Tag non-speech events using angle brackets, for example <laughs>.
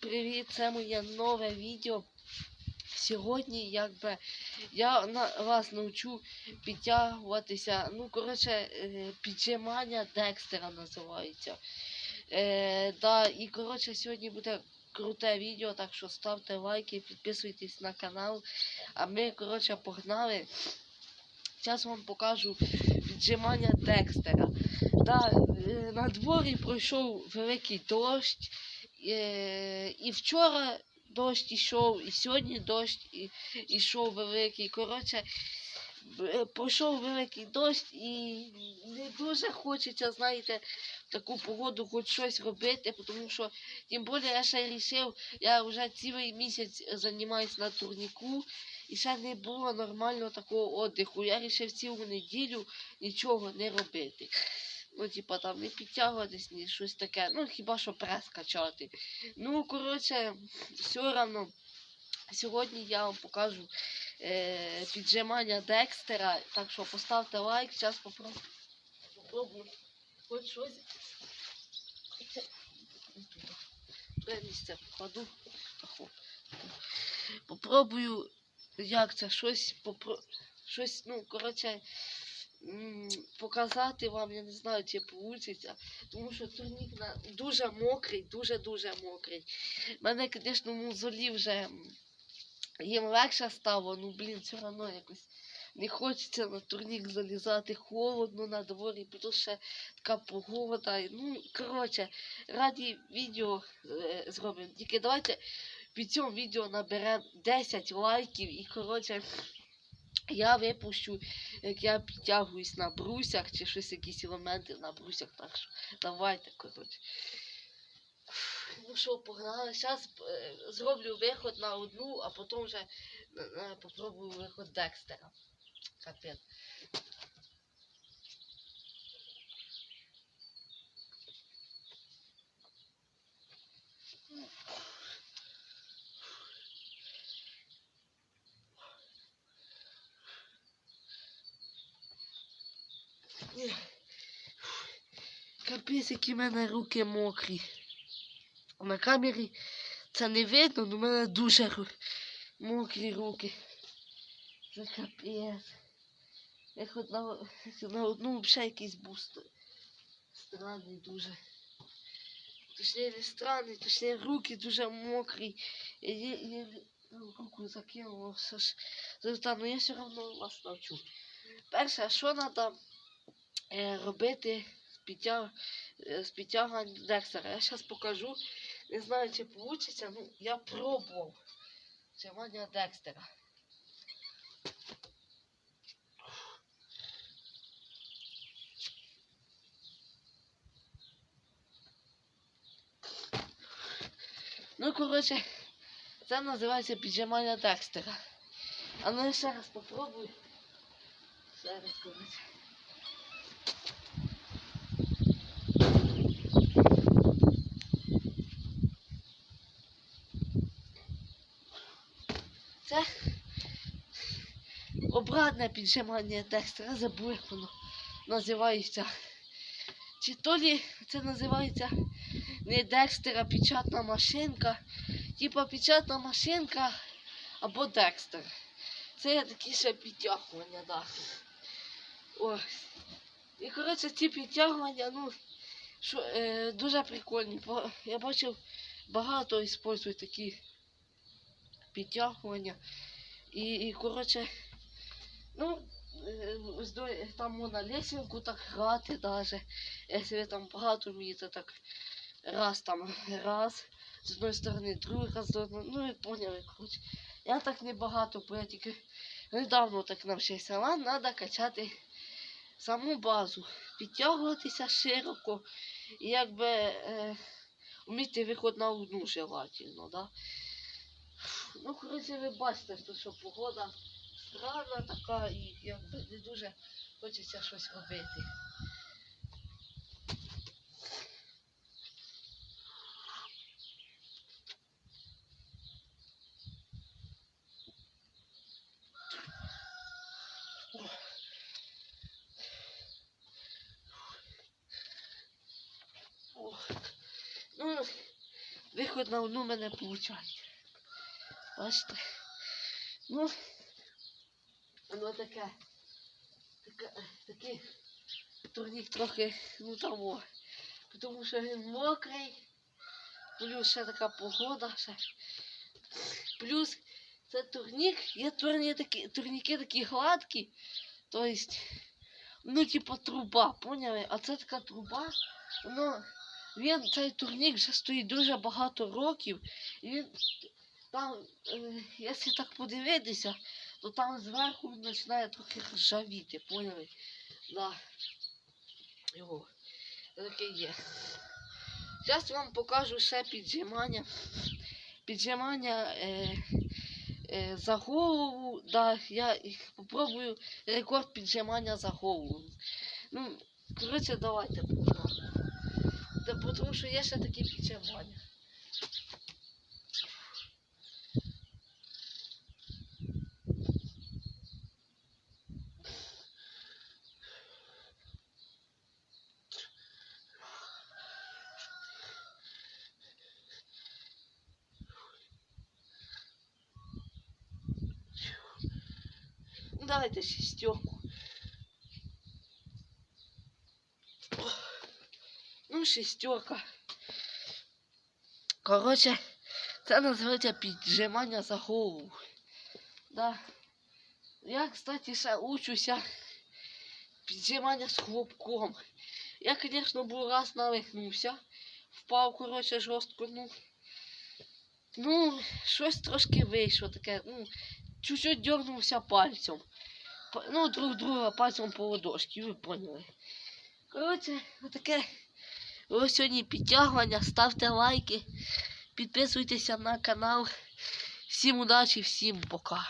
привіт! Це моє нове відео. Сьогодні якби я на вас навчу підтягуватися. Ну, коротше, е, піджимання Декстера називається. Е, да, і коротше, сьогодні буде круте відео, так що ставте лайки, підписуйтесь на канал. А ми, коротше, погнали. Зараз вам покажу піджимання Декстера. Да, е, на дворі пройшов великий дощ. Е, і вчора дощ ішов, і сьогодні дощ ішов великий. Коротше, е, пройшов великий дощ і не дуже хочеться, знаєте, в таку погоду хоч щось робити, тому що, тим більше я ще вирішив, я вже цілий місяць займаюся на турніку, і ще не було нормального такого віддиху. Я вирішив цілу неділю нічого не робити. Ну, типа там не підтягуватись, ні щось таке. Ну, хіба що прес качати. Ну, коротше, все одно. Сьогодні я вам покажу е, піджимання Декстера. Так що поставте лайк, зараз попробую. Попробую хоч щось. Це- місце покладу. Попробую, як це, щось попро... щось, ну, коротше, показати вам, я не знаю, чи вийде, тому що турнік дуже мокрий, дуже-дуже мокрий. У мене, звісно, мозолі вже їм легше стало, ну блін, все одно якось не хочеться на турнік залізати, холодно на дворі, плюс ще така погода. Ну, коротше, раді відео е, зробимо. Тільки давайте під цьому відео наберемо 10 лайків і, коротше, я випущу, як я підтягуюсь на брусях чи щось якісь елементи на брусях. Так що давайте, коротше. Ну що, погнали. Зараз зроблю виход на одну, а потім вже е, е, попробую виход Декстера. Капець. Ні. Капець, які в мене руки мокрі. На камері це не видно, але в мене дуже мокрі руки. Це капець. Я хоч на, <laughs> на одну взагалі якийсь буст. Странний дуже. Точніше не странний, точніше руки дуже мокрі. Я, я, я руку закинула, все ж. Та, ну я все одно вас навчу. Перше, що треба е, робити підтяг... е, з підтягуванням Декстера. Я зараз покажу. Не знаю, чи вийде, ну я пробував тримання Декстера. Ну, коротше, це називається піджимання Декстера. А ну я ще раз попробую. Ще раз, коротше. Це обратне піджимання Декстера, забув, як воно називається. Чи то лі це називається не Декстер, а печатна машинка. Типа печатна машинка або Декстер. Це є такі ще підтягування, да. Ось. І коротше ці підтягування, ну, що, е, дуже прикольні. Я бачив, багато використовують такі підтягування. І, і коротше, ну, е, там можна лесенку так грати даже. Якщо ви там багато вмієте, так раз там, раз, з одної сторони, другий раз, з ну ви поняли, коротше. Я так не багато, бо я тільки недавно так навчився. Вам треба качати саму базу, підтягуватися широко і якби е, вміти виход на одну желательно, да? Ну, коротше, ви бачите, що, погода странна така і якби не дуже хочеться щось робити. Ну, виход на одну мене получають. Бачите? Ну, воно таке. таке такий турнік трохи, ну там. Тому що він мокрий. Плюс ще така погода. Ще. Плюс це турнік, є турні такі, турніки такі гладкі. Тобто, ну, типа труба, поняли? А це така труба, воно, він, цей турнік вже стоїть дуже багато років. І він там, е, якщо так подивитися, то там зверху починає трохи ржавіти, поняли? Да. Його. Таке є. Зараз вам покажу ще піджимання. Піджимання е, е, за голову. Да, я попробую рекорд піджимання за голову. Ну, коротше, давайте попробуємо. Та Тому що є ще такі піджимання. Давайте шестерку. Ну, шестерка. Коротше, це називається піджимання за голову. Да. Я, кстати, ще учуся піджимання з хлопком. Я, звісно, був раз навихнувся. Впав, коротше, жорстко, ну. Ну, щось трошки вийшло таке. Ну, чуть-чуть дернулся пальцем. Ну, друг друга пальцем по ладошки, ви поняли. Коротше, отаке. Ось сьогодні підтягування. Ставте лайки, підписуйтеся на канал. Всім удачі, всім пока.